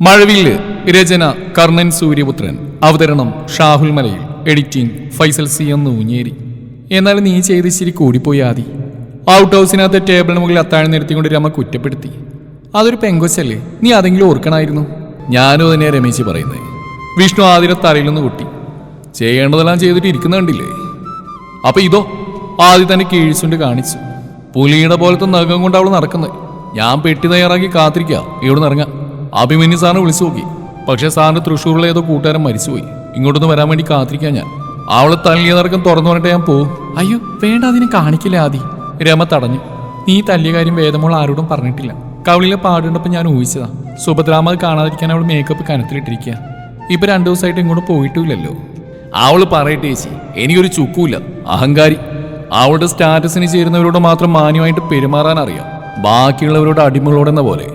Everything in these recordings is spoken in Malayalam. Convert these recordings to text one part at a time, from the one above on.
മഴവില്ല് രചന കർണൻ സൂര്യപുത്രൻ അവതരണം ഷാഹുൽ മലയിൽ എഡിറ്റിംഗ് ഫൈസൽ സി എന്ന് ഊഞ്ഞേരി എന്നാൽ നീ ചെയ്ത് ശരി കൂടിപ്പോയി ആദി. ഔട്ട് ഹൗസിനകത്ത് ടേബിളിന് മുകളിൽ അത്താഴം നിർത്തിക്കൊണ്ട് രമ കുറ്റപ്പെടുത്തി. അതൊരു പെങ്കൊച്ചല്ലേ നീ അതെങ്കിലും ഓർക്കണമായിരുന്നു ഞാനും തന്നെ രമേശ് പറയുന്നത് വിഷ്ണു ആതിര തലയിൽ നിന്ന് കുട്ടി ചെയ്യേണ്ടതെല്ലാം ചെയ്തിട്ട് ഇരിക്കുന്ന കണ്ടില്ലേ? അപ്പൊ ഇതോ ആദ്യം തന്നെ കീഴ്ച്ചുണ്ട് കാണിച്ചു. പുലിയുടെ പോലത്തെ നഖം കൊണ്ട് അവൾ നടക്കുന്നത് ഞാൻ പെട്ടി തയ്യാറാക്കി കാത്തിരിക്കുക ഇവിടെ നിന്ന് ഇറങ്ങാം. അഭിമന്യു സാറിനെ വിളിച്ചു നോക്കി. പക്ഷെ സാറിന്റെ തൃശ്ശൂരിലെ ഏതോ കൂട്ടുകാരൻ മരിച്ചുപോയി. ഇങ്ങോട്ടൊന്ന് വരാൻ വേണ്ടി കാത്തിരിക്കാൻ ഞാൻ. അവളെ തള്ളിയ തുറന്നു പറഞ്ഞിട്ട് ഞാൻ പോവും. അയ്യോ വേണ്ട അതിനെ കാണിക്കില്ല ആദി. രമ തടഞ്ഞു. നീ തല്ലിയ കാര്യം വേദമോൾ ആരോടും പറഞ്ഞിട്ടില്ല. കവളിലെ പാടുണ്ടപ്പോൾ ഞാൻ ഊഹിച്ചതാ. സുഭദ്രാമ കാണാതിരിക്കാൻ അവൾ മേക്കപ്പ് കനത്തിലിട്ടിരിക്കുക ഇപ്പൊ രണ്ടു ദിവസമായിട്ട് ഇങ്ങോട്ട് പോയിട്ടില്ലല്ലോ. അവൾ പറയട്ടെ ചേച്ചി. എനിക്കൊരു ചുക്കൂല്ല. അഹങ്കാരി. അവളുടെ സ്റ്റാറ്റസിന് ചേരുന്നവരോട് മാത്രം മാന്യമായിട്ട് പെരുമാറാൻ അറിയാം ബാക്കിയുള്ളവരോട് അടിമകളോടെന്ന പോലെ.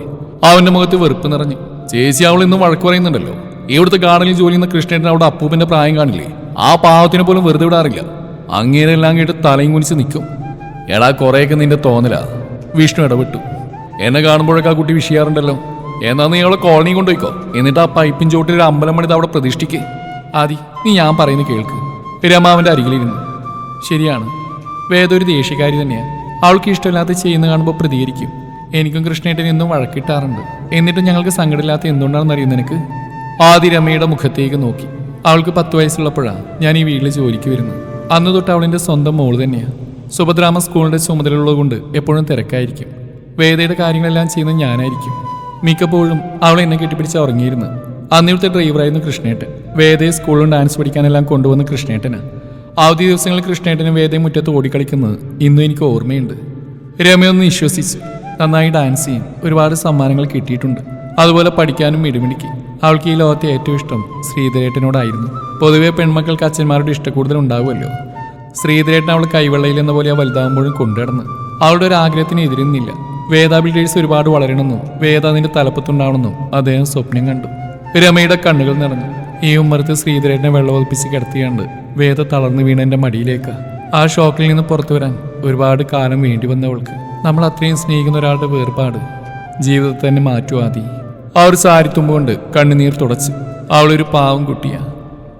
അവന്റെ മുഖത്ത് വെറുപ്പ് നിറഞ്ഞു. ചേച്ചി അവൾ ഇന്ന് വഴക്ക് പറയുന്നുണ്ടല്ലോ. ഇവിടുത്തെ ഗാർഡനിൽ ജോലി ചെയ്യുന്ന കൃഷ്ണേട്ടൻ അവിടെ അപ്പൂപ്പിന്റെ പ്രായം കാണില്ലേ? ആ പാവത്തിനെ പോലും വെറുതെ വിടാറില്ല. അങ്ങേരെല്ലാം കേട്ട് തലയും കുനിച്ച് നിൽക്കും. എടാ കുറേയൊക്കെ നിന്റെ തോന്നലാ. വിഷ്ണു ഇടപെട്ടു. എന്നെ കാണുമ്പോഴൊക്കെ ആ കുട്ടി വിഷയാറുണ്ടല്ലോ. എന്നാ നീ അവളെ കോളനി കൊണ്ടുപോയിക്കോ. എന്നിട്ട് ആ പൈപ്പിൻ ചോട്ടിൽ ഒരു അമ്പലം പണിത് അവിടെ പ്രതിഷ്ഠിക്കേ. ആദി നീ ഞാൻ പറയുന്നത് കേൾക്ക്. രമാവന്റെ അരികിലിരുന്നു. ശരിയാണ്. വേദ ഒരു ദേഷ്യക്കാരി തന്നെയാണ് അവൾക്ക് ഇഷ്ടമില്ലാത്ത ചെയ്യുന്ന കാണുമ്പോൾ പ്രതികരിക്കും. എനിക്കും കൃഷ്ണേട്ടൻ എന്നും വഴക്കിട്ടാറുണ്ട്. എന്നിട്ടും ഞങ്ങൾക്ക് സങ്കടമില്ലാത്ത എന്തുകൊണ്ടാണെന്ന് അറിയുന്ന എനിക്ക് ആദി രമയുടെ മുഖത്തേക്ക് നോക്കി. അവൾക്ക് പത്ത് വയസ്സുള്ളപ്പോഴാണ് ഞാൻ ഈ വീട്ടിൽ ജോലിക്ക് വരുന്നത്. അന്ന് തൊട്ട് അവളിന്റെ സ്വന്തം മോൾ തന്നെയാണ് സുഭദ്രാമ സ്കൂളിന്റെ ചുമതലയുള്ളതുകൊണ്ട് എപ്പോഴും തിരക്കായിരിക്കും. വേദയുടെ കാര്യങ്ങളെല്ലാം ചെയ്യുന്നത് ഞാനായിരിക്കും. മിക്കപ്പോഴും അവൾ എന്നെ കെട്ടിപ്പിടിച്ച് ഉറങ്ങിയിരുന്നു. അന്നിവിടുത്തെ ഡ്രൈവറായിരുന്നു കൃഷ്ണേട്ടൻ. വേദയെ സ്കൂളിലും ഡാൻസ് പഠിക്കാനെല്ലാം കൊണ്ടുവന്ന കൃഷ്ണേട്ടന്. അവധി ദിവസങ്ങളിൽ കൃഷ്ണേട്ടനും വേദയും മുറ്റത്ത് ഓടിക്കളിക്കുന്നത് ഇന്നും എനിക്ക് ഓർമ്മയുണ്ട്. രമയൊന്ന് വിശ്വസിച്ചു നന്നായി ഡാൻസ് ചെയ്യും ഒരുപാട് സമ്മാനങ്ങൾ കിട്ടിയിട്ടുണ്ട്. അതുപോലെ പഠിക്കാനും മിടുമിടുക്കി അവൾക്ക് ഈ ലോകത്തെ ഏറ്റവും ഇഷ്ടം ശ്രീധരേട്ടനോടായിരുന്നു. പൊതുവെ പെൺമക്കൾക്ക് അച്ഛന്മാരുടെ ഇഷ്ടക്കൂടുതൽ ഉണ്ടാവുമല്ലോ. ശ്രീധരേട്ടൻ അവൾ കൈവെള്ളയിൽ എന്ന പോലെ വലുതാകുമ്പോഴും കൊണ്ടുനടന്ന്. അവളുടെ ഒരു ആഗ്രഹത്തിന് എതിരുന്നില്ല. വേദ ബിൽഡേഴ്സ് ഒരുപാട് വളരണമെന്നും വേദ അതിന്റെ തലപ്പത്തുണ്ടാവണമെന്നും അദ്ദേഹം സ്വപ്നം കണ്ടു. രമയുടെ കണ്ണുകൾ നിറഞ്ഞു. ഈ ഉമ്മറത്ത് ശ്രീധരേട്ടനെ വെള്ളമൊതിപ്പിച്ച് കിടത്തിയാണ്ട് വേദ തളർന്നു വീണ എന്റെ മടിയിലേക്ക്. ആ ഷോക്കിൽ നിന്ന് പുറത്തു വരാൻ ഒരുപാട് കാലം വേണ്ടി വന്നവൾക്ക്. നമ്മൾ അത്രയും സ്നേഹിക്കുന്ന ഒരാളുടെ വേർപാട് ജീവിതത്തെ തന്നെ മാറ്റുവാതി ആ ഒരു സാരിത്തുമ്പോണ്ട് കണ്ണുനീർ തുടച്ച് അവളൊരു പാവം കുട്ടിയാ.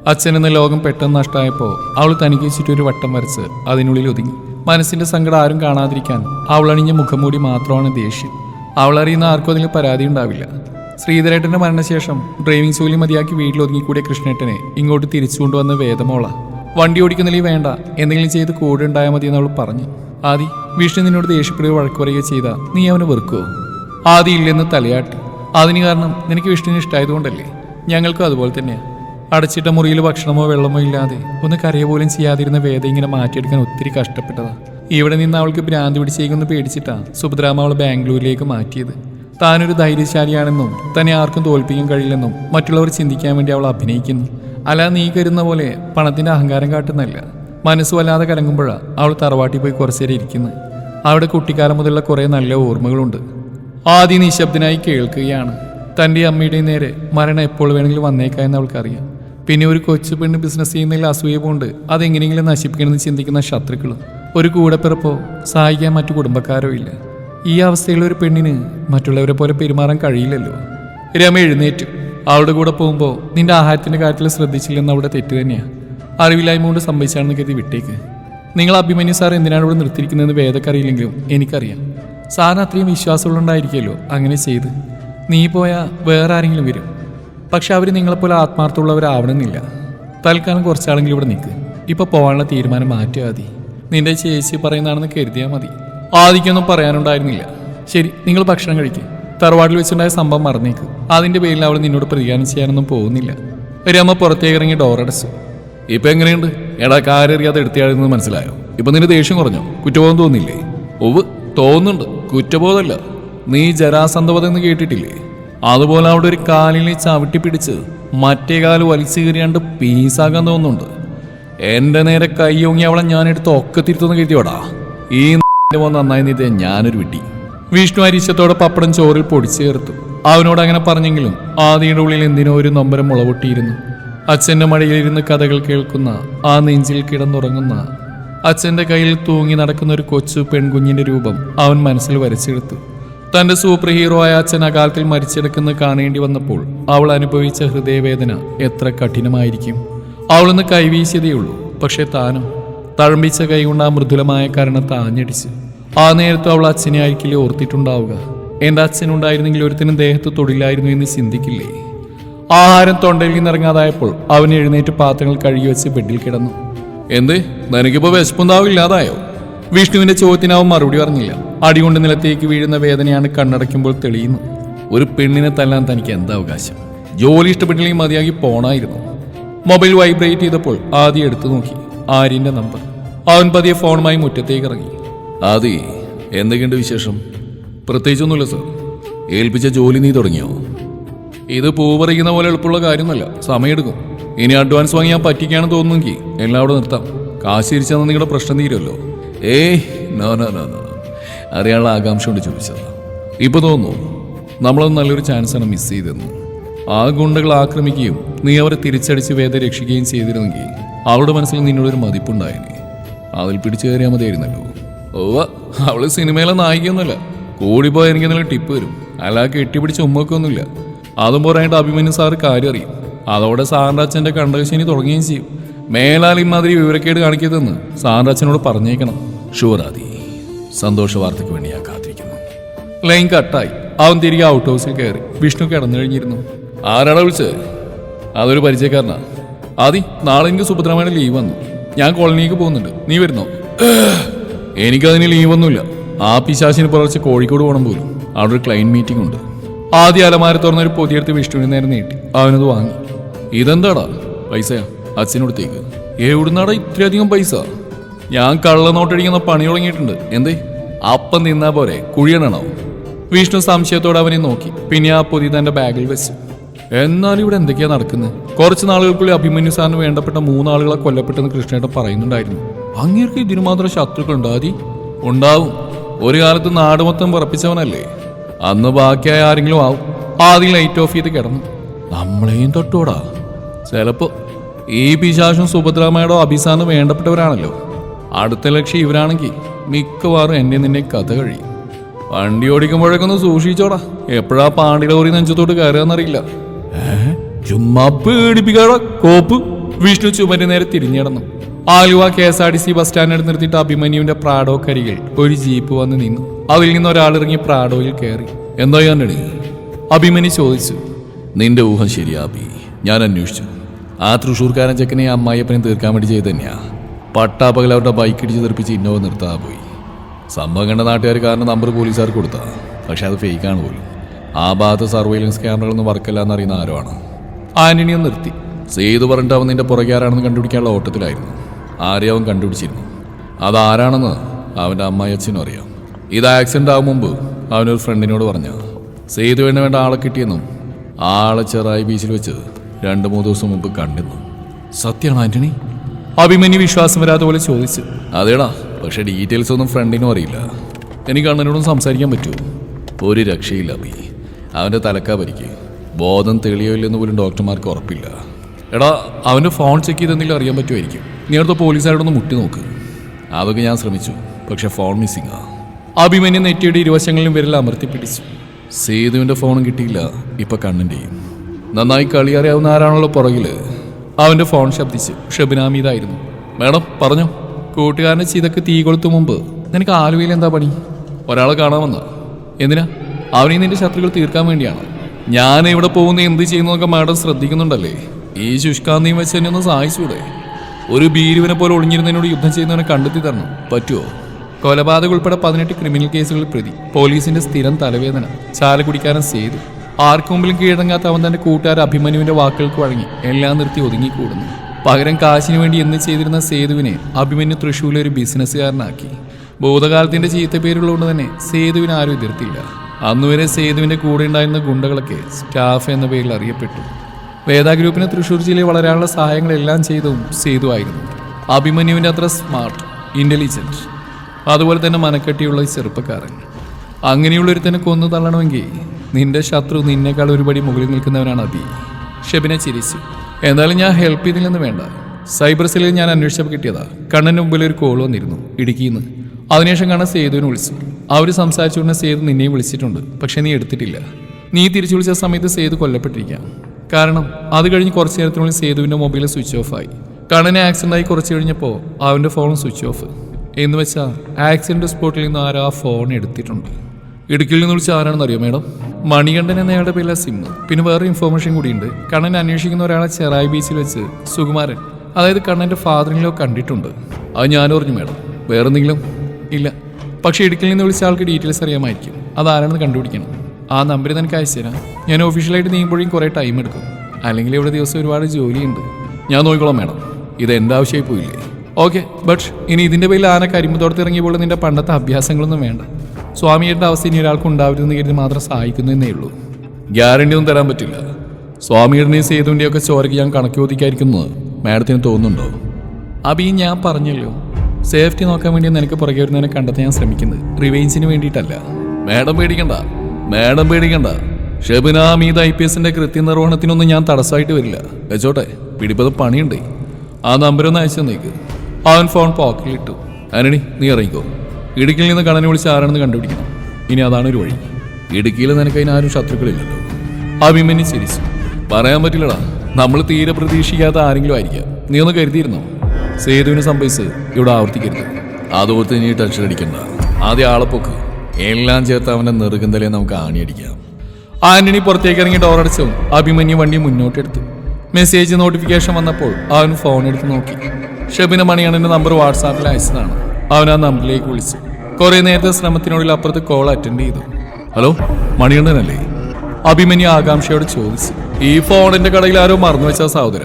അച്ഛനെന്ന ലോകം പെട്ടെന്ന് നഷ്ടമായപ്പോൾ അവൾ തനിക്ക് ചുറ്റൊരു വട്ടം വരച്ച് അതിനുള്ളിൽ ഒതുങ്ങി. മനസ്സിന്റെ സങ്കടം ആരും കാണാതിരിക്കാൻ അവൾ അണിഞ്ഞ മുഖംമൂടി മാത്രമാണ് ദേഷ്യം. അവൾ അറിയുന്ന ആർക്കും അതിൽ പരാതി ഉണ്ടാവില്ല. ശ്രീധരേട്ടന്റെ മരണശേഷം ഡ്രൈവിംഗ് ജോലി മതിയാക്കി വീട്ടിൽ ഒതുങ്ങിക്കൂടിയ കൃഷ്ണേട്ടനെ ഇങ്ങോട്ട് തിരിച്ചുകൊണ്ടുവന്ന വേദമോള. വണ്ടി ഓടിക്കുന്നതിൽ വേണ്ട എന്തെങ്കിലും ചെയ്ത് കൂടെ ഉണ്ടായാൽ മതി അവൾ പറഞ്ഞു. ആദി വിഷ്ണു നിന്നോട് ദേഷ്യപ്പെടുകയോ വഴക്ക് പറയുകയോ ചെയ്ത നീ അവനെ വെറുക്കുവോ? ആദി ഇല്ലെന്ന് തലയാട്ടി. അതിന് കാരണം നിനക്ക് വിഷ്ണുവിന് ഇഷ്ടമായതുകൊണ്ടല്ലേ ഞങ്ങൾക്കും അതുപോലെ തന്നെയാണ് അടച്ചിട്ട മുറിയിൽ ഭക്ഷണമോ വെള്ളമോ ഇല്ലാതെ ഒന്ന് കരയ പോലും ചെയ്യാതിരുന്ന വേദ ഇങ്ങനെ മാറ്റിയെടുക്കാൻ ഒത്തിരി കഷ്ടപ്പെട്ടതാ. ഇവിടെ നിന്ന് അവൾക്ക് ഭ്രാന്തി പിടിച്ചേക്കൊന്ന് പേടിച്ചിട്ടാണ് സുഭദ്രാമ അവൾ ബാംഗ്ലൂരിലേക്ക് മാറ്റിയത്. താനൊരു ധൈര്യശാലിയാണെന്നും തന്നെ ആർക്കും തോൽപ്പിക്കാൻ കഴിയില്ലെന്നും മറ്റുള്ളവർ ചിന്തിക്കാൻ വേണ്ടി അവൾ അഭിനയിക്കുന്നു. അല്ല നീ കരുന്ന പോലെ പണത്തിന്റെ അഹങ്കാരം കാട്ടുന്നല്ല മനസ്സ് വല്ലാതെ കലങ്ങുമ്പോഴാ അവൾ തറവാട്ടിൽ പോയി കുറച്ചേരം ഇരിക്കുന്നത് അവിടെ കുട്ടിക്കാലം മുതലുള്ള കുറേ നല്ല ഓർമ്മകളുണ്ട്. ആദ്യം നിശബ്ദനായി കേൾക്കുകയാണ്. തന്റെ അമ്മയുടെ നേരെ മരണം എപ്പോൾ വേണമെങ്കിലും വന്നേക്കാമെന്ന് അവൾക്കറിയാം. പിന്നെ ഒരു കൊച്ചു പെണ്ണ് ബിസിനസ് ചെയ്യുന്നതിൽ അസൂയ പോണ്ട്. അതെങ്ങനെയെങ്കിലും നശിപ്പിക്കണമെന്ന് ചിന്തിക്കുന്ന ശത്രുക്കളും. ഒരു കൂടെപ്പിറപ്പോ സഹായിക്കാൻ മറ്റു കുടുംബക്കാരോ ഇല്ല. ഈ അവസ്ഥയിൽ ഒരു പെണ്ണിന് മറ്റുള്ളവരെ പോലെ പെരുമാറാൻ കഴിയില്ലല്ലോ. രമ എഴുന്നേറ്റു. അവളുടെ കൂടെ പോകുമ്പോൾ നിന്റെ ആഹാരത്തിന്റെ കാര്യത്തിൽ ശ്രദ്ധിച്ചില്ലെന്ന് അവിടെ തെറ്റ് തന്നെയാ. അറിവില്ലായ്മ കൊണ്ട് സംഭവിച്ചാണെന്ന് കരുതി വിട്ടേക്ക്. നിങ്ങൾ അഭിമന്യു സാർ എന്തിനാണ് ഇവിടെ നിർത്തിയിരിക്കുന്നതെന്ന് വേദക്കറിയില്ലെങ്കിലും എനിക്കറിയാം. സാറിന് അത്രയും വിശ്വാസമുള്ളതുകൊണ്ടായിരിക്കുമല്ലോ അങ്ങനെ ചെയ്ത്. നീ പോയാൽ വേറെ ആരെങ്കിലും വരും. പക്ഷെ അവർ നിങ്ങളെപ്പോലെ ആത്മാർത്ഥമുള്ളവരാവണമെന്നില്ല. തൽക്കാലം കുറച്ചാളെങ്കിലും ഇവിടെ നിൽക്ക്. ഇപ്പോൾ പോകാനുള്ള തീരുമാനം മാറ്റിയാൽ മതി. നിന്റെ ചേച്ചി പറയുന്നതാണെന്ന് കരുതിയാൽ മതി. ആദിക്കൊന്നും പറയാനുണ്ടായിരുന്നില്ല. ശരി നിങ്ങൾ ഭക്ഷണം കഴിക്കുക തറവാട്ടിൽ വെച്ചുണ്ടായ സംഭവം മറന്നേക്ക്. അതിന്റെ പേരിൽ അവൾ നിന്നോട് പ്രതികാരം ചെയ്യാനൊന്നും പോകുന്നില്ല. രമ പുറത്തേക്ക് ഇറങ്ങി ഡോറടച്ചു ഇപ്പൊ എങ്ങനെയുണ്ട്? എടാ കാരറിയാതെ എടുത്തിയാടുന്നത് മനസ്സിലായോ? ഇപ്പൊ നിന്റെ ദേഷ്യം കുറഞ്ഞു? കുറ്റബോധം തോന്നില്ലേ? ഒവ് തോന്നുന്നുണ്ട്. കുറ്റബോധമല്ല നീ ജരാസന്ധവത എന്ന് കേട്ടിട്ടില്ലേ? അതുപോലെ അവിടെ ഒരു കാലിനെ ചവിട്ടി പിടിച്ച് മറ്റേ കാൽ വലിച്ചു കീറിയാണ്ട് പീസാകാൻ തോന്നുന്നുണ്ട്. എന്റെ നേരെ കൈയൊങ്ങി അവളെ ഞാൻ എടുത്ത് ഒക്കെ തിരുത്തുന്ന കരുതിയോടാ ഈ പോകുന്ന നന്നായി നീത്തെ ഞാനൊരു വിട്ടി. വിഷ്ണു അരിശത്തോടെ പപ്പടം ചോറിൽ പൊടിച്ചു ചേർത്തു അവനോട് അങ്ങനെ പറഞ്ഞെങ്കിലും ആദിയുടെ ഉള്ളിൽ എന്തിനോ ഒരു നൊമ്പരം മുളപൊട്ടിയിരുന്നു. അച്ഛന്റെ മടിയിലിരുന്ന് കഥകൾ കേൾക്കുന്ന ആ നെഞ്ചിൽ കിടന്നുറങ്ങുന്ന അച്ഛന്റെ കയ്യിൽ തൂങ്ങി നടക്കുന്ന ഒരു കൊച്ചു പെൺകുഞ്ഞിന്റെ രൂപം അവൻ മനസ്സിൽ വരച്ചെടുത്തു. തന്റെ സൂപ്പർ ഹീറോ ആയ അച്ഛൻ അകാലത്തിൽ മരിച്ചെടുക്കുന്ന കാണേണ്ടി വന്നപ്പോൾ അവൾ അനുഭവിച്ച ഹൃദയവേദന എത്ര കഠിനമായിരിക്കും. അവളൊന്ന് കൈവീശിയതേയുള്ളൂ പക്ഷേ താനും തഴമ്പിച്ച കൈകൊണ്ട് ആ മൃദുലമായ കരണത്തെ ആഞ്ഞടിച്ച് ആ നേരത്തും അവൾ അച്ഛനെ ആയിരിക്കില്ലേ ഓർത്തിട്ടുണ്ടാവുക എന്റെ അച്ഛനുണ്ടായിരുന്നെങ്കിൽ ഒരുത്തിനും ദേഹത്ത് തൊടില്ലായിരുന്നു എന്ന് ചിന്തിക്കില്ലേ? ആഹാരം തൊണ്ടയിൽ നിന്നിറങ്ങാതായപ്പോൾ അവൻ എഴുന്നേറ്റ് പാത്രങ്ങൾ കഴുകി വെച്ച് ബെഡിൽ കിടന്നു. എന്ത്? നിനക്കിപ്പോ വിശപ്പുണ്ടാവില്ലാതായോ വിഷ്ണുവിന്റെ ചോദ്യത്തിന് അവൻ മറുപടി പറഞ്ഞില്ല. അടികൊണ്ട് നിലത്തേക്ക് വീഴുന്ന വേദനയാണ് കണ്ണടയ്ക്കുമ്പോൾ തെളിയുന്നത് ഒരു പെണ്ണിനെ തല്ലാൻ തനിക്ക് എന്താ അവകാശം? ജോലി ഇഷ്ടപ്പെട്ടില്ലെങ്കിൽ മതിയാക്കി പോണായിരുന്നു. മൊബൈൽ വൈബ്രേറ്റ് ചെയ്തപ്പോൾ ആദ്യം എടുത്തു നോക്കി. ആര്യന്റെ നമ്പർ. അവൻ പതിയെ ഫോണുമായി മുറ്റത്തേക്ക് ഇറങ്ങി. ആദി എന്തൊക്കെയുണ്ട് വിശേഷം? പ്രത്യേകിച്ചൊന്നുമില്ല സർ. ഏൽപ്പിച്ച ജോലി നീ തുടങ്ങിയോ? ഇത് പൂ പറിക്കുന്ന പോലെ എളുപ്പമുള്ള കാര്യമൊന്നുമല്ല. സമയമെടുക്കും. ഇനി അഡ്വാൻസ് വാങ്ങിയാൽ പറ്റിക്കാണ് തോന്നുമെങ്കിൽ എല്ലാം അവിടെ നിർത്താം. കാശ് തിരിച്ചാൽ നിങ്ങളുടെ പ്രശ്നം തീരുമല്ലോ. ഏയ് നോ നോ നോ നോ അറിയാനുള്ള ആകാംക്ഷ കൊണ്ട് ചോദിച്ചതാ. ഇപ്പൊ തോന്നുന്നു നമ്മളത് നല്ലൊരു ചാൻസാണ് മിസ് ചെയ്തെന്ന് ആ ഗുണ്ടകൾ ആക്രമിക്കുകയും നീ അവരെ തിരിച്ചടിച്ച് വേദ രക്ഷിക്കുകയും ചെയ്തിരുന്നെങ്കിൽ അവളുടെ മനസ്സിൽ നിന്നോടൊരു മതിപ്പുണ്ടായേനെ. അതിൽ പിടിച്ചു കയറിയാൽ മതിയായിരുന്നല്ലോ. ഓവ അവൾ സിനിമയിലെ നായികയൊന്നുമല്ല. കൂടിപ്പോയ എനിക്ക് ടിപ്പ് വരും അല്ല കെട്ടിപ്പിടിച്ച് ഉമ്മക്കൊന്നുമില്ല. അതും പോരായിട്ട് അഭിമന്യു സാർ കാര്യം അറിയും. അതോടെ സാറിന്റെ അച്ഛന്റെ കണ്ടകശനി തുടങ്ങുകയും ചെയ്യും. മേലാൽ ഇമാതിരി വിവരക്കേട് കാണിക്കരുതെന്ന് സാറിന്റെ അച്ഛനോട് പറഞ്ഞേക്കണം. ഷുവറാതി സന്തോഷ വാർത്തയ്ക്ക് വേണ്ടി ഞാൻ കാത്തിരിക്കുന്നു. ലൈൻ കട്ടായി. അവൻ തിരികെ ഔട്ട് ഹൗസിൽ കയറി. വിഷ്ണു കിടന്നു കഴിഞ്ഞിരുന്നു ആരാടാ വിളിച്ചത്? അതൊരു പരിചയക്കാരനാ. ആദി നാളെ എനിക്ക് സുഭദ്രമായ ലീവ് വന്നു. ഞാൻ കോളനിക്ക് പോകുന്നുണ്ട്. നീ വരുന്നോ? എനിക്കതിന് ലീവൊന്നുമില്ല ആ പിശാശിന് പുലർച്ചെ കോഴിക്കോട് പോകണം പോലും. അവിടെ ഒരു ക്ലൈന്റ് മീറ്റിംഗ് ഉണ്ട്. ആദ്യ അലമാര തുറന്നൊരു പൊതിയെടുത്ത് വിഷ്ണുവിന് നേരെ നീട്ടി. അവനത് വാങ്ങി. ഇതെന്താടാ? പൈസയാ? അച്ഛനടുത്തേക്ക് എവിടുന്നാടാ ഇത്രയധികം പൈസ? ഞാൻ കള്ളനോട്ടടിക്കുന്ന പണി തുടങ്ങിയിട്ടുണ്ട്. എന്തേ? അപ്പം നിന്നാ പോരെ. കുഴിയണോ വിഷ്ണു സംശയത്തോടെ അവനെ നോക്കി. പിന്നെ ആ പൊതി തന്റെ ബാഗിൽ വെച്ചു. എന്നാലും ഇവിടെ എന്തൊക്കെയാ നടക്കുന്നത് കുറച്ച് നാളുകൾക്കുള്ളിൽ അഭിമന്യു സാറിന് വേണ്ടപ്പെട്ട മൂന്നാളുകളെ കൊല്ലപ്പെട്ടെന്ന് കൃഷ്ണേട്ടൻ പറയുന്നുണ്ടായിരുന്നു. അങ്ങേർക്ക് ഇതിനു മാത്രം ശത്രുക്കൾ ഉണ്ടാതി ഉണ്ടാവും. ഒരു കാലത്ത് നാട് മൊത്തം പറപ്പിച്ചവനല്ലേ അന്ന് ബാക്കിയായ ആരെങ്കിലും ആവും. ആദ്യം ലൈറ്റ് ഓഫ് ചെയ്ത് കിടന്നു. നമ്മളെയും തൊട്ടോടാ. ചിലപ്പോ ഈ പിശാശും സുഭദ്രാമയുടെ അഭിസാന്ന് വേണ്ടപ്പെട്ടവരാണല്ലോ. അടുത്ത ലക്ഷ്യം ഇവരാണെങ്കിൽ മിക്കവാറും എന്നെ നിന്നെ കഥ കഴിയും. വണ്ടി ഓടിക്കുമ്പോഴേക്കൊന്ന് സൂക്ഷിച്ചോടാ. എപ്പോഴാ പാണ്ടി ലോറി നെഞ്ചത്തോട്ട് കയറുകയെന്നറിയില്ല. ചുമ്മാ പേടിപ്പിക്കാടാ. കോപ്പ് വിഷ്ണു ചുമരി നേരെ തിരിഞ്ഞിടന്നു Aluva K S R T C bus സ്റ്റാൻഡിൽ നിർത്തിയിട്ട് അഭിമന്യുവിന്റെ പ്രാഡോ കരികിൽ ഒരു ജീപ്പ് വന്ന് നിന്നു. അതിൽ നിന്ന് ഒരാൾ ഇറങ്ങി പ്രാഡോയിൽ കയറി. എന്തോ ഞാനടി അഭിമന്യു ചോദിച്ചു. നിന്റെ ഊഹം ശരിയാ അഭി. ഞാൻ അന്വേഷിച്ചു. ആ തൃശ്ശൂർക്കാരൻ ചെക്കനെ അമ്മായിയപ്പനെ തീർക്കാൻ വേണ്ടി ചെയ്ത് തന്നെയാ. പട്ടാപ്പകൽ അവരുടെ ബൈക്ക് ഇടിച്ച് തെറിപ്പിച്ച് ഇന്നോവ നിർത്താതെ പോയി സംഭവം കണ്ട നാട്ടുകാർ കാരണം നമ്പർ പോലീസുകാർ കൊടുത്താ. പക്ഷെ അത് ഫേക്ക് ആണ് പോലും. ആ ഭാഗത്ത് സർവൈലൻസ് ക്യാമറകളൊന്നും വർക്കല്ല എന്നറിയുന്ന ആരോ ആണ്. ആന്റണിയെ നിർത്തി. സേതു പറഞ്ഞിട്ട് അവൻ നിന്റെ പുറകെ ആരാണെന്ന് കണ്ടുപിടിക്കാനുള്ള ഓട്ടത്തിലായിരുന്നു. ആരെയും അവൻ കണ്ടുപിടിച്ചിരുന്നു. അതാരാണെന്ന് അവന്റെ അമ്മായി അച്ഛനും അറിയാം. ഇത് ആക്സിഡന്റ് ആകും മുമ്പ് അവനൊരു ഫ്രണ്ടിനോട് പറഞ്ഞു സേതുവിന് വേണ്ട ആളെ കിട്ടിയെന്നും ആളെ ചെറായി ബീച്ചിൽ വെച്ച് രണ്ട് മൂന്ന് ദിവസം മുമ്പ് കണ്ടിരുന്നു. സത്യമാണ് ആന്റണി? അഭിമന്യു വിശ്വാസം വരാത്ത പോലെ ചോദിച്ചു. അതേടാ പക്ഷെ ഡീറ്റെയിൽസ് ഒന്നും ഫ്രണ്ടിനും അറിയില്ല. എനിക്ക് അണ്ണനോടും സംസാരിക്കാൻ പറ്റുമോ? ഒരു രക്ഷയില്ല അഭി. അവന്റെ തലക്കാ പരിക്ക്. ബോധം തെളിയോ ഇല്ലെന്ന് പോലും ഡോക്ടർമാർക്ക് ഉറപ്പില്ല. എടാ അവന്റെ ഫോൺ ചെക്ക് ചെയ്തെന്തെങ്കിലും അറിയാൻ പറ്റുമായിരിക്കും. നീ അടുത്ത പോലീസുകാരോടൊന്ന് മുട്ടി നോക്ക്. അതൊക്കെ ഞാൻ ശ്രമിച്ചു. പക്ഷെ ഫോൺ മിസ്സിംഗ് ആ. അഭിമന്യു നെറ്റിയുടെ ഇരുവശങ്ങളിലും വിരൽ അമർത്തി പിടിച്ചു. സേതുവിന്റെ ഫോണും കിട്ടിയില്ല. ഇപ്പം കണ്ണിന്റെയും നന്നായി കളി അറിയാവുന്ന ആരാണല്ലോ പുറകിൽ അവന്റെ ഫോൺ ശബ്ദിച്ചു. ഷബിനാമീതായിരുന്നു. മേഡം പറഞ്ഞോ? കൂട്ടുകാരനെ ചെയ്തൊക്കെ തീ കൊളുത്തു മുമ്പ്. നിനക്ക് ആലുവയിൽ എന്താ പണി? ഒരാളെ കാണാമെന്ന. എന്തിനാ? അവനെ നിന്റെ ശത്രുക്കൾ തീർക്കാൻ വേണ്ടിയാണ്. ഞാൻ ഇവിടെ പോകുന്ന എന്ത് ചെയ്യുന്നതൊക്കെ മാഡം ശ്രദ്ധിക്കുന്നുണ്ടല്ലേ? ഈ ശുഷ്കാന്തിയും വെച്ച് എന്നെ ഒന്ന് സഹായിച്ചൂടെ? ഒരു ഭീരുവിനെ പോലെ ഒളിഞ്ഞിരുന്നതിനോട് യുദ്ധം ചെയ്യുന്നവനെ കണ്ടെത്തി തരണം. പറ്റുമോ കൊലപാതകം ഉൾപ്പെടെ പതിനെട്ട് ക്രിമിനൽ കേസുകളിൽ പ്രതി. പോലീസിന്റെ സ്ഥിരം തലവേദന. ചാലക്കുടിക്കാരൻ സേതു. ആർക്കും മുമ്പിലും കീഴടങ്ങാത്ത അവൻ തന്റെ കൂട്ടുകാർ അഭിമന്യുവിന്റെ വാക്കുകൾക്ക് വഴങ്ങി. എല്ലാം നിർത്തി ഒതുങ്ങിക്കൂടുന്നു. പകരം കാശിനു വേണ്ടി എന്ന് ചെയ്തിരുന്ന സേതുവിനെ അഭിമന്യു തൃശ്ശൂരിലെ ഒരു ബിസിനസ്സുകാരനാക്കി. ഭൂതകാലത്തിന്റെ ചീത്തപ്പേരുള്ളതുകൊണ്ട് തന്നെ സേതുവിനെ ആരും എതിർത്തില്ല. അന്നുവരെ സേതുവിന്റെ കൂടെ ഉണ്ടായിരുന്ന ഗുണ്ടകളൊക്കെ സ്റ്റാഫ് എന്ന പേരിൽ അറിയപ്പെട്ടു. വേദ ഗ്രൂപ്പിന് തൃശ്ശൂർ ജില്ലയിൽ വളരാനുള്ള സഹായങ്ങളെല്ലാം ചെയ്തതും സേതുവായിരുന്നു അഭിമന്യുവിന്റെ അത്ര സ്മാർട്ട് ഇന്റലിജന്റ് അതുപോലെ തന്നെ മനക്കെട്ടിയുള്ള ചെറുപ്പക്കാരൻ. അങ്ങനെയുള്ളൊരുത്തനെ കൊന്നു തള്ളണമെങ്കിൽ നിന്റെ ശത്രു നിന്നേക്കാൾ ഒരുപടി മുകളിൽ നിൽക്കുന്നവനാണ് അബി. ഷെബിനെ ചിരിച്ചു. എന്തായാലും ഞാൻ ഹെൽപ്പ് ചെയ്തില്ലെന്ന് വേണ്ട. സൈബർ സെല്ലിൽ ഞാൻ അന്വേഷിച്ചപ്പോൾ കിട്ടിയതാ. കണ്ണന് മുമ്പിൽ ഒരു കോൾ വന്നിരുന്നു. ഇടുക്കിയിൽ നിന്ന് അതിനുശേഷം കാണാൻ സേതുവിനെ വിളിച്ചു. അവർ സംസാരിച്ചുകൊണ്ട് സേതു നിന്നെയും വിളിച്ചിട്ടുണ്ട്. പക്ഷേ നീ എടുത്തിട്ടില്ല. നീ തിരിച്ചു വിളിച്ച സമയത്ത് സേതു കൊല്ലപ്പെട്ടിരിക്കാം. കാരണം അത് കഴിഞ്ഞ് കുറച്ചു നേരത്തിനുള്ളിൽ സേതുവിന്റെ മൊബൈൽ സ്വിച്ച് ഓഫ് ആയി കണ്ണന് ആക്സിഡന്റ് ആയി കുറച്ച് കഴിഞ്ഞപ്പോൾ അവന്റെ ഫോണും സ്വിച്ച് ഓഫ്. എന്ന് വെച്ചാൽ ആക്സിഡന്റ് സ്പോട്ടിൽ നിന്ന് ആരാ ആ ഫോൺ എടുത്തിട്ടുണ്ട്? ഇടുക്കിയിൽ നിന്ന് വിളിച്ച ആരാണെന്ന് അറിയോ മേഡം? മണികണ്ഠൻ എന്നയാളുടെ പേരിലെ സിം. പിന്നെ വേറെ ഇൻഫോർമേഷൻ കൂടിയുണ്ട്. കണ്ണൻ അന്വേഷിക്കുന്ന ഒരാളെ ചെറായി ബീച്ചിൽ വെച്ച് സുകുമാരൻ അതായത് കണ്ണന്റെ ഫാദറിലോ കണ്ടിട്ടുണ്ട്. അത് ഞാൻ പറഞ്ഞു മേഡം. വേറെന്തെങ്കിലും? ഇല്ല. പക്ഷേ ഇടുക്കിയിൽ നിന്ന് വിളിച്ച ആൾക്ക് ഡീറ്റെയിൽസ് അറിയാമായിരിക്കും. അതാരാണെന്ന് കണ്ടുപിടിക്കണം. ആ നമ്പർ നിനക്ക് അയച്ചു തരാം. ഞാൻ ഒഫീഷ്യലായിട്ട് നീങ്ങുമ്പോഴേക്കും കുറേ ടൈം എടുക്കും. അല്ലെങ്കിൽ ഇവിടെ ദിവസം ഒരുപാട് ജോലിയുണ്ട്. ഞാൻ നോക്കിക്കോളാം മേഡം. ഇത് എന്റെ ആവശ്യമായി പോയില്ലേ? ഓക്കെ ബട്ട് ഇനി ഇതിന്റെ പേരിൽ ആന കരിമ്പത്തോടത്ത് ഇറങ്ങിയപ്പോൾ നിന്റെ പണ്ടത്തെ അഭ്യാസങ്ങളൊന്നും വേണ്ട. സ്വാമിയുടെ അവസ്ഥ ഇനി ഒരാൾക്ക് ഉണ്ടാവരുതെന്ന് കരുതി മാത്രം എന്നേ ഉള്ളൂ. ഗ്യാരണ്ടി ഒന്നും തരാൻ പറ്റില്ല. സ്വാമിയുടെയും സേതുവിന്റെയും ഒക്കെ ചോരയ്ക്ക് ഞാൻ കണക്ക് ചോദിക്കാതിരിക്കുന്നത് മാഡത്തിന് തോന്നുന്നുണ്ടോ? അബി ഞാൻ പറഞ്ഞല്ലോ. സേഫ്റ്റി നോക്കാൻ വേണ്ടി നിനക്ക് പുറകെ വരുന്നതിനെ കണ്ടെത്താൻ ഞാൻ ശ്രമിക്കുന്നത്. റിവെഞ്ചിന് വേണ്ടിയിട്ടല്ല. മാഡം പേടിക്കണ്ട. മാഡം പേടിക്കണ്ട. ഷെബിന മീത് ഐ പി എസിന്റെ കൃത്യനിർവഹണത്തിനൊന്നും ഞാൻ തടസ്സമായിട്ട് വരില്ല. വെച്ചോട്ടെ പിടിപ്പത് പണിയുണ്ടേ. ആ നമ്പരൊന്ന് അയച്ചു തന്നേക്ക്. അവൻ ഫോൺ പോക്കറ്റിലിട്ടു. ആനണി നീ ഇറങ്ങിക്കോ. ഇടുക്കിയിൽ നിന്ന് കണ്ണനെ വിളിച്ച് ആരാണെന്ന് കണ്ടുപിടിക്കണം. ഇനി അതാണ് ഒരു വഴി. ഇടുക്കിയിൽ നിനക്ക് അതിന് ആരും ശത്രുക്കളില്ലല്ലോ. അഭിമന്യു ചിരിച്ചു. പറയാൻ പറ്റില്ലടാ. നമ്മൾ തീരെ പ്രതീക്ഷിക്കാത്ത ആരെങ്കിലും ആയിരിക്കാം. നീ ഒന്ന് കരുതിയിരുന്നോ? സേതുവിന് സംഭവിച്ച് ഇവിടെ ആവർത്തിക്കരുത്. അതോർത്ത് നീ ടെൻഷൻ അടിക്കണ്ട. ആദ്യം ആളെപ്പൊക്ക് എല്ലാം ചേർത്ത് അവന്റെ നെറുകന്തലേ നമുക്ക് ആണിയടിക്കാം. ആന്റണി പുറത്തേക്ക് ഇറങ്ങി ഡോറടിച്ചു അഭിമന്യു വണ്ടി മുന്നോട്ടെടുത്തു. മെസ്സേജ് നോട്ടിഫിക്കേഷൻ വന്നപ്പോൾ അവൻ ഫോൺ എടുത്ത് നോക്കി. ഷബിന മണിയണ്ണന്റെ നമ്പർ വാട്സാപ്പിൽ അയച്ചതാണ്. അവൻ ആ നമ്പറിലേക്ക് വിളിച്ചു. കുറെ നേരത്തെ ശ്രമത്തിനോടിൽ അപ്പുറത്ത് കോൾ അറ്റൻഡ് ചെയ്തു. ഹലോ മണിയണ്ണനല്ലേ? അഭിമന്യു ആകാംക്ഷയോട് ചോദിച്ചു. ഈ ഫോണിന്റെ കടയിൽ ആരോ മറന്നു വെച്ച സഹോദര.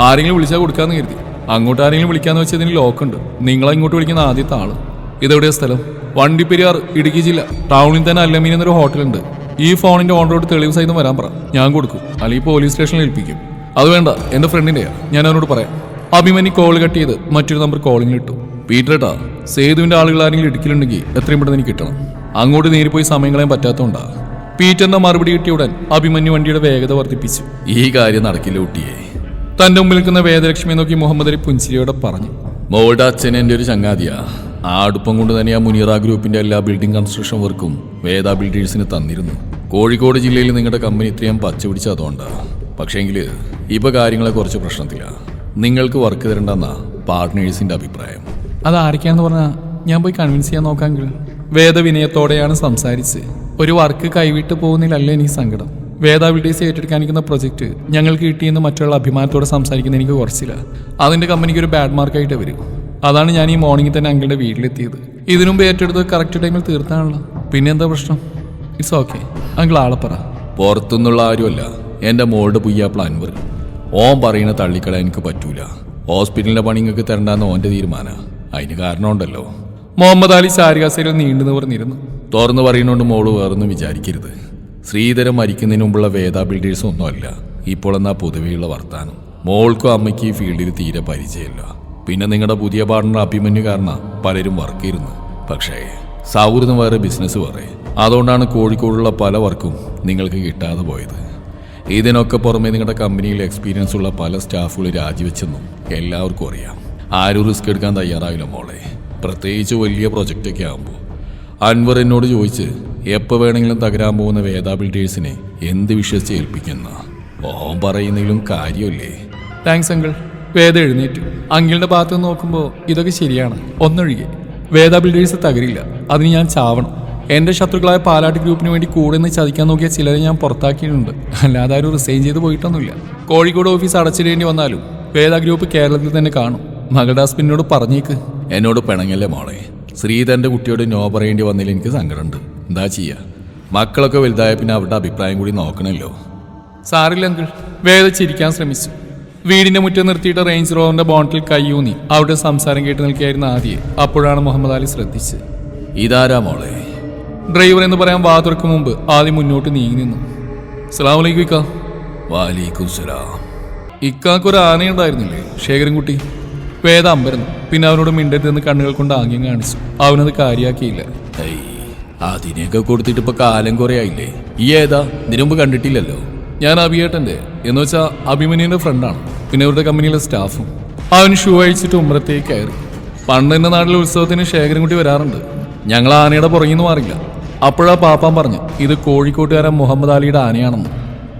ആരെങ്കിലും വിളിച്ചാൽ കൊടുക്കാന്ന് കരുതി. അങ്ങോട്ട് ആരെങ്കിലും വിളിക്കാന്ന് വെച്ചതിന് ലോക്കുണ്ട് നിങ്ങളെ ഇങ്ങോട്ട് വിളിക്കുന്ന ആദ്യത്തെ ആൾ. ഇതെവിടെയാ സ്ഥലം? വണ്ടിപ്പെരിയാർ ഇടുക്കി ജില്ല. ടൗണിൽ തന്നെ അല്ലമീൻ എന്നൊരു ഹോട്ടലുണ്ട്. ഈ ഫോണിന്റെ ഓൺ തെളിവ് സഹിതം വരാൻ പറ. ഞാൻ കൊടുക്കും. അല്ലെങ്കിൽ പോലീസ് സ്റ്റേഷനിൽ ഏൽപ്പിക്കും. അത് വേണ്ട. എന്റെ ഫ്രണ്ടിന്റെയാ. ഞാൻ അവനോട് പറയാം. അഭിമന്യു കോൾ കട്ട് ചെയ്ത് മറ്റൊരു നമ്പർ കോളിംഗിൽ ഇട്ടു. പീറ്ററേട്ടാ സേതുവിന്റെ ആളുകൾ ആരെങ്കിലും ഇടുക്കിലുണ്ടെങ്കിൽ എത്രയും പെട്ടെന്ന് എനിക്ക് കിട്ടണം. അങ്ങോട്ട് നേരി പോയി സമയം കളയാൻ പറ്റാത്തതുകൊണ്ടാ. പീറ്ററിന്റെ മറുപടി കിട്ടിയ ഉടൻ അഭിമന്യു വണ്ടിയുടെ വേഗത വർദ്ധിപ്പിച്ചു. ഈ കാര്യം നടക്കില്ല ഊട്ടിയെ തന്റെ മുമ്പിൽ നിൽക്കുന്ന വേദലക്ഷ്മിയെ നോക്കി മുഹമ്മദ് അലി പുഞ്ചിരിയോടെ പറഞ്ഞു. മോളുടെ അച്ഛൻ എന്റെ ഒരു ചങ്ങാതിയാ. ആ അടുപ്പം കൊണ്ട് തന്നെ ആ മുനീറ ഗ്രൂപ്പിന്റെ എല്ലാ ബിൽഡിംഗ് കൺസ്ട്രക്ഷൻ വർക്കും വേദ ബിൽഡേഴ്സിന് തന്നിരുന്നു. കോഴിക്കോട് ജില്ലയിൽ നിങ്ങളുടെ കമ്പനി ഇത്രയും പച്ച പിടിച്ച അതുകൊണ്ടാണ് പക്ഷേങ്കിൽ ഇപ്പൊ കാര്യങ്ങളെ കുറച്ച് പ്രശ്നത്തില്ല നിങ്ങൾക്ക് വർക്ക് തരണ്ടെന്നാ പാർട്ട്നേഴ്സിന്റെ അഭിപ്രായം. അത് ആരൊക്കെയാണെന്ന് പറഞ്ഞാൽ ഞാൻ പോയി കൺവിൻസ് ചെയ്യാൻ നോക്കാമെങ്കിൽ വേദവിനയത്തോടെയാണ് സംസാരിച്ച്. ഒരു വർക്ക് കൈവിട്ട് പോകുന്നില്ലല്ലേ എനിക്ക് സങ്കടം. വേദ ബിൽഡേഴ്സ് ഏറ്റെടുക്കാനിരിക്കുന്ന പ്രൊജക്ട് ഞങ്ങൾക്ക് കിട്ടിയെന്ന് മറ്റുള്ള അഭിമാനത്തോടെ സംസാരിക്കുന്ന എനിക്ക് കുറച്ചില്ല അതിന്റെ കമ്പനിക്ക് ഒരു ബാഡ് മാർക്കായിട്ട് വരും. അതാണ് ഞാൻ ഈ മോർണിംഗിൽ തന്നെ അങ്കിളുടെ വീട്ടിലെത്തിയത്. ഇതിനു മുമ്പ് ഏറ്റെടുത്ത് കറക്റ്റ് ടൈമിൽ തീർത്താണല്ലോ. പിന്നെ എന്താ പ്രശ്നം? ഇറ്റ്സ് ഓക്കെ അങ്കിൾ ആളെ പറ. പുറത്തുനിന്നുള്ള ആരുമല്ല. എന്റെ മോളുടെ പുയ്യാപ്പിള അൻവർ. ഓൻ പറയുന്ന തള്ളിക്കളയാൻ എനിക്ക് പറ്റൂല. ഹോസ്പിറ്റലിന്റെ പണി നിങ്ങൾക്ക് തരണ്ടെന്ന് ഓന്റെ തീരുമാനം. അതിന് കാരണമുണ്ടല്ലോ മുഹമ്മദ് അലി ചാരികാസയിൽ നീണ്ടു പറഞ്ഞിരുന്നു. തുറന്നു പറയുന്നോണ്ട് മോൾ വേറൊന്നും വിചാരിക്കരുത്. ശ്രീധരൻ മരിക്കുന്നതിന് മുമ്പുള്ള വേദാ ബിൽഡേഴ്സ് ഒന്നുമല്ല. ഇപ്പോൾ എന്നാ പൊതുവെയുള്ള വർത്താനം. മോൾക്കും അമ്മയ്ക്ക് ഈ ഫീൽഡിൽ തീരെ പരിചയമില്ല. പിന്നെ നിങ്ങളുടെ പുതിയ പാർട്ണർ അഭിമന്യു കാരണം പലരും വർക്ക് ഇരുന്നു പക്ഷേ സൗഹൃദം വേറെ ബിസിനസ് വേറെ. അതുകൊണ്ടാണ് കോഴിക്കോടുള്ള പല വർക്കും നിങ്ങൾക്ക് കിട്ടാതെ പോയത്. ഇതിനൊക്കെ പുറമെ നിങ്ങളുടെ കമ്പനിയിൽ എക്സ്പീരിയൻസ് ഉള്ള പല സ്റ്റാഫുകൾ രാജിവെച്ചെന്നും എല്ലാവർക്കും അറിയാം. ആരും റിസ്ക് എടുക്കാൻ തയ്യാറാവില്ല മോളെ. പ്രത്യേകിച്ച് വലിയ പ്രൊജക്റ്റൊക്കെ ആകുമ്പോൾ അൻവർ എന്നോട് ചോദിച്ച് എപ്പോൾ വേണമെങ്കിലും തകരാൻ പോകുന്ന വേദ ബിൽഡേഴ്സിനെ എന്ത് വിശ്വസിച്ച് ഏൽപ്പിക്കുന്ന? ഓം പറയുന്നതിലും കാര്യമില്ലേ. താങ്ക്സ് അങ്കിൾ വേദ എഴുന്നേറ്റു. അങ്കിളിന്റെ ഭാഗത്ത് നിന്ന് നോക്കുമ്പോൾ ഇതൊക്കെ ശരിയാണ്. ഒന്നൊഴികെ. വേദ ബിൽഡേഴ്സ് തകരില്ല. അതിന് ഞാൻ ചാവണം. എന്റെ ശത്രുക്കളായ പാലാട്ട് ഗ്രൂപ്പിന് വേണ്ടി കൂടെ നിന്ന് ചതിക്കാൻ നോക്കിയ ചിലരെ ഞാൻ പുറത്താക്കിയിട്ടുണ്ട്. അല്ലാതെ ആരും റിസൈൻ ചെയ്ത് പോയിട്ടൊന്നുമില്ല. കോഴിക്കോട് ഓഫീസ് അടച്ചിടേണ്ടി വന്നാലും വേദ ഗ്രൂപ്പ് കേരളത്തിൽ തന്നെ കാണും. മകളുടെ ഹസ്ബൻഡിനോട് പറഞ്ഞേക്ക്. എന്നോട് പിണങ്ങല്ലേ മോളെ? ശ്രീധരന്റെ കുട്ടിയോട് നോ പറയേണ്ടി വന്നതിൽ എനിക്ക് സങ്കടമുണ്ട്. എന്താ ചെയ്യാ? മക്കളൊക്കെ വലുതായ പിന്നെ അവരുടെ അഭിപ്രായം കൂടി നോക്കണമല്ലോ സാറില്ല അങ്കിൾ. വേദ ചിരിക്കാൻ ശ്രമിച്ചു. വീടിന്റെ മുറ്റം നിർത്തിയിട്ട് റേഞ്ച് റോവറിന്റെ ബോണ്ടിൽ കയ്യൂന്നി. അവിടെ സംസാരം കേട്ട് നിൽക്കുകയായിരുന്നു ആദ്യെ. അപ്പോഴാണ് മുഹമ്മദ് അലി ശ്രദ്ധിച്ചത്. ഇതാരാ മോളെ? ഡ്രൈവർ എന്ന് പറയാൻ വാതുർക്ക് മുമ്പ് ആദ്യം മുന്നോട്ട് നീങ്ങി നിന്നു. സ്ലാമലൈക്കും ഇക്ക. വാലേക്കും സലാം. ഇക്കാക്കൊരു ആനയുണ്ടായിരുന്നില്ലേ? ശേഖരൻകുട്ടി. വേദ അമ്പരന്നു. പിന്നെ അവനോട് മിണ്ടരുതെന്ന് കണ്ണുകൾ കൊണ്ട് ആംഗ്യം കാണിച്ചു. അവനത് കാര്യാക്കിയില്ല. അതിനെയൊക്കെ കൊടുത്തിട്ട് ഇപ്പൊ കാലം കുറയായില്ലേ? ഈ ഏതാ? ഇതിനുമ്പ് കണ്ടിട്ടില്ലല്ലോ. ഞാൻ അഭിയേട്ടന്റെ എന്ന് വെച്ചാൽ അഭിമന്യുവിന്റെ ഫ്രണ്ടാണ് പിന്നെ ഇവരുടെ കമ്പനിയിലെ സ്റ്റാഫും. അവൻ ഷൂ അഴിച്ചിട്ട് ഉമ്രത്തേക്ക് കയറി. പണ്ട് എന്റെ നാട്ടിലെ ഉത്സവത്തിന് ശേഖരൻകുട്ടി വരാറുണ്ട്. ഞങ്ങൾ ആനയുടെ പുറകിൽ നിന്ന് മാറില്ല. അപ്പോഴാ പാപ്പാൻ പറഞ്ഞു ഇത് കോഴിക്കോട്ടുകാരൻ മുഹമ്മദ് അലിയുടെ ആനയാണെന്ന്.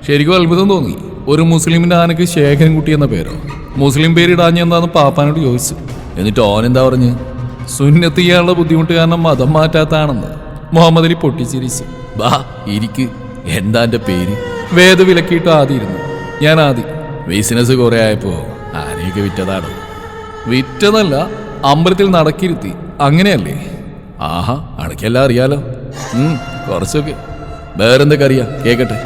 ശരിക്കും അത്ഭുതം തോന്നി. ഒരു മുസ്ലിമിന്റെ ആനയ്ക്ക് ശേഖരൻകുട്ടി എന്ന പേരോ? മുസ്ലിം പേര് ഇടാഞ്ഞ എന്താന്ന് പാപ്പാനോട് ചോദിച്ചു. എന്നിട്ട് ഓൻ എന്താ പറഞ്ഞ്? സുന്നത്ത് ചെയ്യാനുള്ള ബുദ്ധിമുട്ട് കാരണം മതം മാറ്റാത്താണെന്ന്. മുഹമ്മദ് അലി പൊട്ടിച്ചിരിച്ചു. ബാ ഇരിക്ക്. എന്താ എന്റെ പേര്? വേദ വിലക്കിയിട്ട് ആദ്യം ഇരുന്നു. ഞാൻ ആദ്യം ബിസിനസ് കുറെ ആയപ്പോ ആനയൊക്കെ വിറ്റതാണോ. വിറ്റതല്ല അമ്പലത്തിൽ നടക്കിരുത്തി. അങ്ങനെയല്ലേ? ആഹാ അണക്കെല്ലാം അറിയാലോ. കുറച്ചൊക്കെ. വേറെന്തൊക്കെ അറിയാം? കേക്കട്ടെ.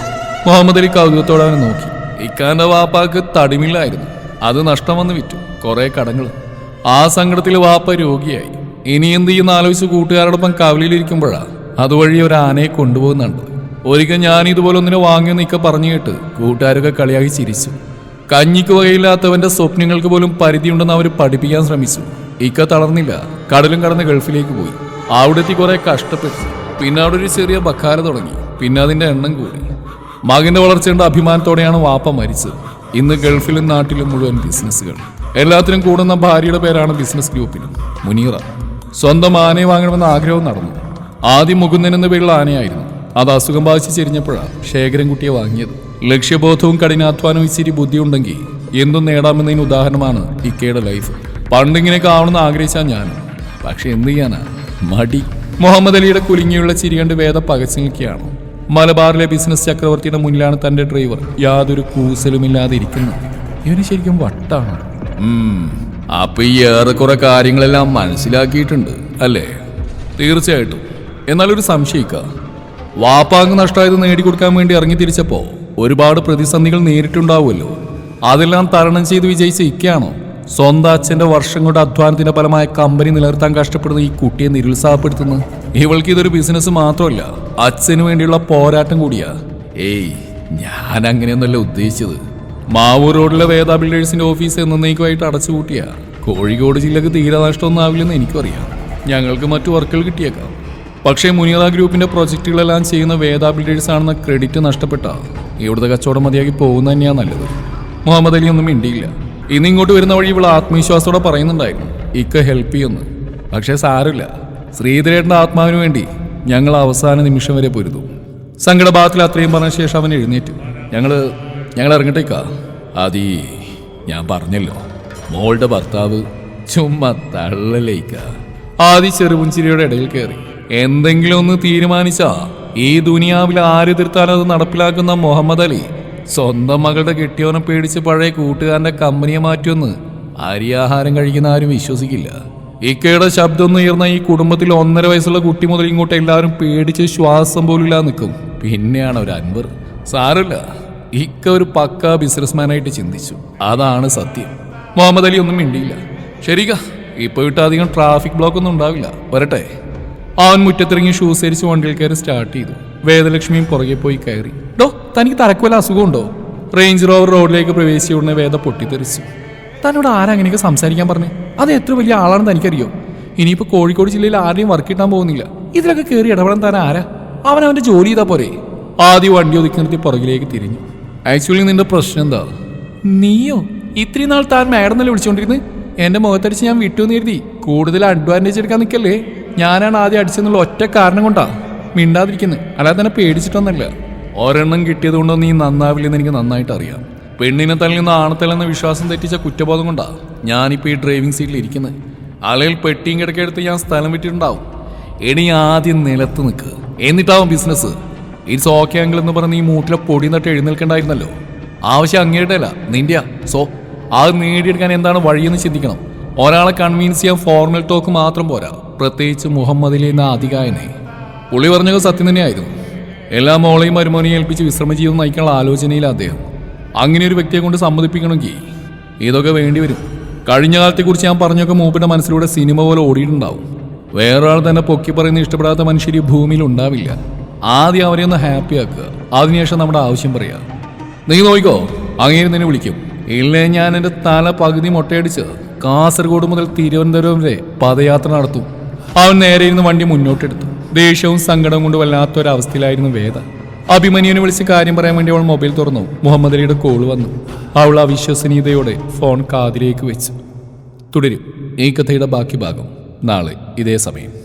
മുഹമ്മദ് അലി കൗതുകത്തോടെ അവനെ നോക്കി. ഇക്കാന്റെ വാപ്പാക്ക് തടിമില്ലായിരുന്നു. അത് നഷ്ടം വന്ന് വിറ്റു. കുറെ കടങ്ങൾ ആ സങ്കടത്തിൽ വാപ്പ രോഗിയായി. ഇനി എന്ത് ചെയ്യുന്ന ആലോചിച്ച് കൂട്ടുകാരോടൊപ്പം കവലയിലിരിക്കുമ്പോഴാ അതുവഴി ഒരു ആനയെ കൊണ്ടുപോകുന്നുണ്ട് ഒരിക്കൽ ഞാൻ ഇതുപോലെ ഒന്നിനെ വാങ്ങിയെന്ന് ഇക്ക പറഞ്ഞു കേട്ട് കൂട്ടുകാരൊക്കെ കളിയാക്കി ചിരിച്ചു. കഞ്ഞിക്ക് വകയില്ലാത്തവന്റെ സ്വപ്നങ്ങൾക്ക് പോലും പരിധിയുണ്ടെന്ന് അവർ പഠിപ്പിക്കാൻ ശ്രമിച്ചു. ഇക്ക തളർന്നില്ല. കടലും കടന്ന് ഗൾഫിലേക്ക് പോയി. അവിടെത്തി കുറെ കഷ്ടപ്പെട്ടു. പിന്നെ അവിടെ ഒരു ചെറിയ ബക്കാല തുടങ്ങി. പിന്നെ അതിന്റെ എണ്ണം കൂടി. മകന്റെ വളർച്ചയുടെ അഭിമാനത്തോടെയാണ് വാപ്പ മരിച്ചത്. ഇന്ന് ഗൾഫിലും നാട്ടിലും മുഴുവൻ ബിസിനസ്സുകൾ. എല്ലാത്തിനും കൂടുന്ന ഭാര്യയുടെ പേരാണ് ബിസിനസ് ഗ്രൂപ്പിന്. മുനീറ. സ്വന്തം ആനയെ വാങ്ങണമെന്ന ആഗ്രഹവും നടന്നു. ആദ്യം മുകുന്ദൻ എന്ന പേരുള്ള ആനയായിരുന്നു. അത് അസുഖം ബാധിച്ച് ചെരിഞ്ഞപ്പോഴാണ് ശേഖരൻകുട്ടിയെ വാങ്ങിയത്. ലക്ഷ്യബോധവും കഠിനാധ്വാനവും ഇച്ചിരി ബുദ്ധിയുണ്ടെങ്കിൽ എന്തും നേടാമെന്നതിന് ഉദാഹരണമാണ് ഇക്കയുടെ ലൈഫ് പണ്ടിങ്ങനെയൊക്കെ ആവണമെന്ന് ആഗ്രഹിച്ചാൽ ഞാൻ. പക്ഷെ എന്ത് ചെയ്യാനാ? മടി. മുഹമ്മദ് അലിയുടെ കുലുങ്ങിയുള്ള ചിരി കണ്ട് വേദ പകച്ചു നിൽക്കുകയാണ്. മലബാറിലെ ബിസിനസ് ചക്രവർത്തിയുടെ മുന്നിലാണ് തന്റെ ഡ്രൈവർ യാതൊരു കൂസലുമില്ലാതെ ഇരിക്കുന്നത്. ഇവന് ശരിക്കും വട്ടാണ്. അപ്പൊ ഈ ഏറെക്കുറെ കാര്യങ്ങളെല്ലാം മനസ്സിലാക്കിയിട്ടുണ്ട് അല്ലേ? തീർച്ചയായിട്ടും. എന്നാലൊരു സംശയിക്ക. വാപ്പാങ് നഷ്ടമായത് നേടിക്കൊടുക്കാൻ വേണ്ടി ഇറങ്ങി തിരിച്ചപ്പോ ഒരുപാട് പ്രതിസന്ധികൾ നേരിട്ടുണ്ടാവുമല്ലോ. അതെല്ലാം തരണം ചെയ്ത് വിജയിച്ച ഇക്കയാണോ സ്വന്തം അച്ഛന്റെ വർഷം കൊണ്ട് അധ്വാനത്തിന്റെ ഫലമായ കമ്പനി നിലനിർത്താൻ കഷ്ടപ്പെടുന്ന ഈ കുട്ടിയെ നിരുത്സാഹപ്പെടുത്തുന്നു. ഇവൾക്ക് ഇതൊരു ബിസിനസ് മാത്രമല്ല അച്ഛന് വേണ്ടിയുള്ള പോരാട്ടം കൂടിയാ. ഏയ് ഞാൻ അങ്ങനെയൊന്നല്ല ഉദ്ദേശിച്ചത്. മാവൂർ റോഡിലെ വേദ ബിൽഡേഴ്സിന്റെ ഓഫീസ് എന്നേക്കുമായിട്ട് അടച്ചുപൂട്ടിയ. കോഴിക്കോട് ജില്ലക്ക് തീരെ നഷ്ടമൊന്നും ആവില്ലെന്ന് എനിക്കറിയാം. ഞങ്ങൾക്ക് മറ്റു വർക്കുകൾ കിട്ടിയേക്കാം. പക്ഷേ മുനിയറ ഗ്രൂപ്പിന്റെ പ്രൊജക്റ്റുകളെല്ലാം ചെയ്യുന്ന വേദ ബിൽഡേഴ്സ് ആണെന്ന ക്രെഡിറ്റ് നഷ്ടപ്പെട്ട. ഇവിടുത്തെ കച്ചവടം മതിയാക്കി പോകുന്ന തന്നെയാണ് നല്ലത്. മുഹമ്മദ് അലി ഒന്നും മിണ്ടിയില്ല. ഇന്ന് ഇങ്ങോട്ട് വരുന്ന വഴി ഇവൾ ആത്മവിശ്വാസത്തോടെ പറയുന്നുണ്ടായിരുന്നു. ഇക്ക ഹെൽപ്പ് ചെയ്യുന്നു. പക്ഷേ സാരമില്ല. ശ്രീധരേട്ടന്റെ ആത്മാവിന് വേണ്ടി ഞങ്ങൾ അവസാന നിമിഷം വരെ പൊരുതു. സങ്കടഭാഗത്തിൽ അത്രയും പറഞ്ഞ ശേഷം അവൻ എഴുന്നേറ്റു. ഞങ്ങൾ ഞങ്ങൾ ഇറങ്ങട്ടേക്കാ. അതീ ഞാൻ പറഞ്ഞല്ലോ. മോളുടെ ഭർത്താവ് ചുമ്മാ തള്ളലേക്ക. ആദി ചെറുപുഞ്ചിരിയുടെ ഇടയിൽ കയറി. എന്തെങ്കിലും ഒന്ന് തീരുമാനിച്ചാ ഈ ദുനിയാവിൽ ആര് തീർത്താലും അത് നടപ്പിലാക്കുന്ന മുഹമ്മദ് അലി സ്വന്തം മകളുടെ കെട്ടിയവനെ പേടിച്ച് പഴയ കൂട്ടുകാരന്റെ കമ്പനിയെ മാറ്റുമെന്ന് അരിയാഹാരം കഴിക്കുന്ന ആരും വിശ്വസിക്കില്ല. ഇക്കയുടെ ശബ്ദം ഉയർന്ന ഈ കുടുംബത്തിൽ ഒന്നര വയസ്സുള്ള കുട്ടി മുതൽ ഇങ്ങോട്ട് എല്ലാവരും പേടിച്ച് ശ്വാസം പോലും ഇല്ലാതെ നിൽക്കും. പിന്നെയാണ് ഒരു അൻവർ. സാരല്ല ഇക്ക ഒരു പക്ക ബിസിനസ്മാനായിട്ട് ചിന്തിച്ചു. അതാണ് സത്യം. മുഹമ്മദ് അലി ഒന്നും മിണ്ടിയില്ല. ശരിക്ക ഇപ്പൊ വിട്ട് അധികം ട്രാഫിക് ബ്ലോക്ക് ഒന്നും ഉണ്ടാവില്ല. വരട്ടെ. അവൻ മുറ്റത്തിറങ്ങി ഷൂസ് ധരിച്ച് വണ്ടിയിൽ കയറി സ്റ്റാർട്ട് ചെയ്തു. വേദലക്ഷ്മിയും പുറകെ പോയി കയറി. ഡോ തനിക്ക് തലക്ക് വല്ല അസുഖമുണ്ടോ? റേഞ്ച് റോവർ റോഡിലേക്ക് പ്രവേശിച്ച ഉടനെ വേദ പൊട്ടിത്തെറിച്ചു. തന്നോട് ആരങ്ങനെയൊക്കെ സംസാരിക്കാൻ പറഞ്ഞു? അത് എത്ര വലിയ ആളാണെന്ന് തനിക്കറിയോ? ഇനിയിപ്പോൾ കോഴിക്കോട് ജില്ലയിൽ ആരെയും വർക്ക് കിട്ടാൻ പോകുന്നില്ല. ഇതിലൊക്കെ കയറി ഇടപെടാൻ താൻ ആരാ? അവൻ അവന്റെ ജോലി ചെയ്താൽ പോരെ. ആദ്യം വണ്ടി ഒതുക്കി നിർത്തി പുറകിലേക്ക് തിരിഞ്ഞു. ആക്ച്വലി നിന്റെ പ്രശ്നം എന്താ? നീയോ? ഇത്രയും നാൾ താൻ മാഡം എന്നല്ലേ വിളിച്ചുകൊണ്ടിരുന്നത് എന്റെ മുഖത്തടിച്ച് ഞാൻ വിട്ടു കരുതി. കൂടുതൽ അഡ്വാന്റേജ് എടുക്കാൻ നിൽക്കല്ലേ? ഞാനാണ് ആദ്യം അടിച്ചെന്നുള്ള ഒറ്റ കാരണം കൊണ്ടാ മിണ്ടാതിരിക്കുന്നത് അല്ലാതെ തന്നെ പേടിച്ചിട്ടൊന്നല്ല ഒരെണ്ണം കിട്ടിയത് കൊണ്ടോ നീ നന്നാവില്ലെന്ന് എനിക്ക് നന്നായിട്ട് അറിയാം. പെണ്ണിനെ തല്ലുന്ന ആണത്തല്ലെന്ന വിശ്വാസം തെറ്റിച്ച കുറ്റബോധം കൊണ്ടാ ഞാനിപ്പോൾ ഈ ഡ്രൈവിംഗ് സീറ്റിൽ ഇരിക്കുന്നത് അലയിൽ പെട്ടിയും കിടക്കെടുത്ത് ഞാൻ സ്ഥലം വിട്ടിട്ടുണ്ടാവും എണി ആദ്യം നിലത്ത് നിൽക്ക് എന്നിട്ടാവും ബിസിനസ്. ഇറ്റ്സ് ഓക്കെ അങ്കിൾ എന്ന് പറഞ്ഞ് ഈ മൂട്ടിലെ പൊടി നട്ട് എഴുന്നേൽക്കണ്ടായിരുന്നല്ലോ. ആവശ്യം അങ്ങേട്ടല്ല നിന്റെയാ. സോ അത് നേടിയെടുക്കാൻ എന്താണ് വഴിയെന്ന് ചിന്തിക്കണം. ഒരാളെ കൺവീൻസ് ചെയ്യാൻ ഫോർമൽ ടോക്ക് മാത്രം പോരാ. പ്രത്യേകിച്ച് മുഹമ്മദ് അലി എന്ന അധികായനെ പുള്ളി പറഞ്ഞത് സത്യം തന്നെയായിരുന്നു. എല്ലാ മോളെയും മരുമോനെയും ഏൽപ്പിച്ച് വിശ്രമ ജീവിതം നയിക്കാനുള്ള ആലോചനയിൽ അദ്ദേഹം അങ്ങനെ ഒരു വ്യക്തിയെ കൊണ്ട് സമ്മതിപ്പിക്കണമെങ്കിൽ ഇതൊക്കെ വേണ്ടിവരും കഴിഞ്ഞ കാലത്തെക്കുറിച്ച് ഞാൻ പറഞ്ഞൊക്കെ മൂപ്പിന്റെ മനസ്സിലൂടെ സിനിമ പോലെ ഓടിയിട്ടുണ്ടാവും. വേറൊരാൾ തന്നെ പൊക്കി പറയുന്ന ഇഷ്ടപ്പെടാത്ത മനുഷ്യർ ഈ ഭൂമിയിൽ ഉണ്ടാവില്ല. ആദ്യം അവരെ ഒന്ന് ഹാപ്പി ആക്കുക. അതിനുശേഷം നമ്മുടെ ആവശ്യം പറയാ. നീ നോക്കോ അങ്ങനെ നിന്നെ വിളിക്കും. ഇല്ലേ ഞാൻ എന്റെ തല പകുതി മൊട്ടയടിച്ച് കാസർഗോഡ് മുതൽ തിരുവനന്തപുരം വരെ പദയാത്ര നടത്തും അവൻ നേരെ ഇരുന്ന് വണ്ടി മുന്നോട്ടെടുത്തു. ദേഷ്യവും സങ്കടവും കൊണ്ട് വല്ലാത്തൊരവസ്ഥയിലായിരുന്നു വേദ. അഭിമന്യുവിനെ വിളിച്ച് കാര്യം പറയാൻ വേണ്ടി അവൾ മൊബൈൽ തുറന്നു. മുഹമ്മദ് അലിയുടെ കോൾ വന്നു. അവൾ അവിശ്വസനീയതയോടെ ഫോൺ കാതിലേക്ക് വെച്ചു. തുടരും. ഈ കഥയുടെ ബാക്കി ഭാഗം നാളെ ഇതേ സമയം.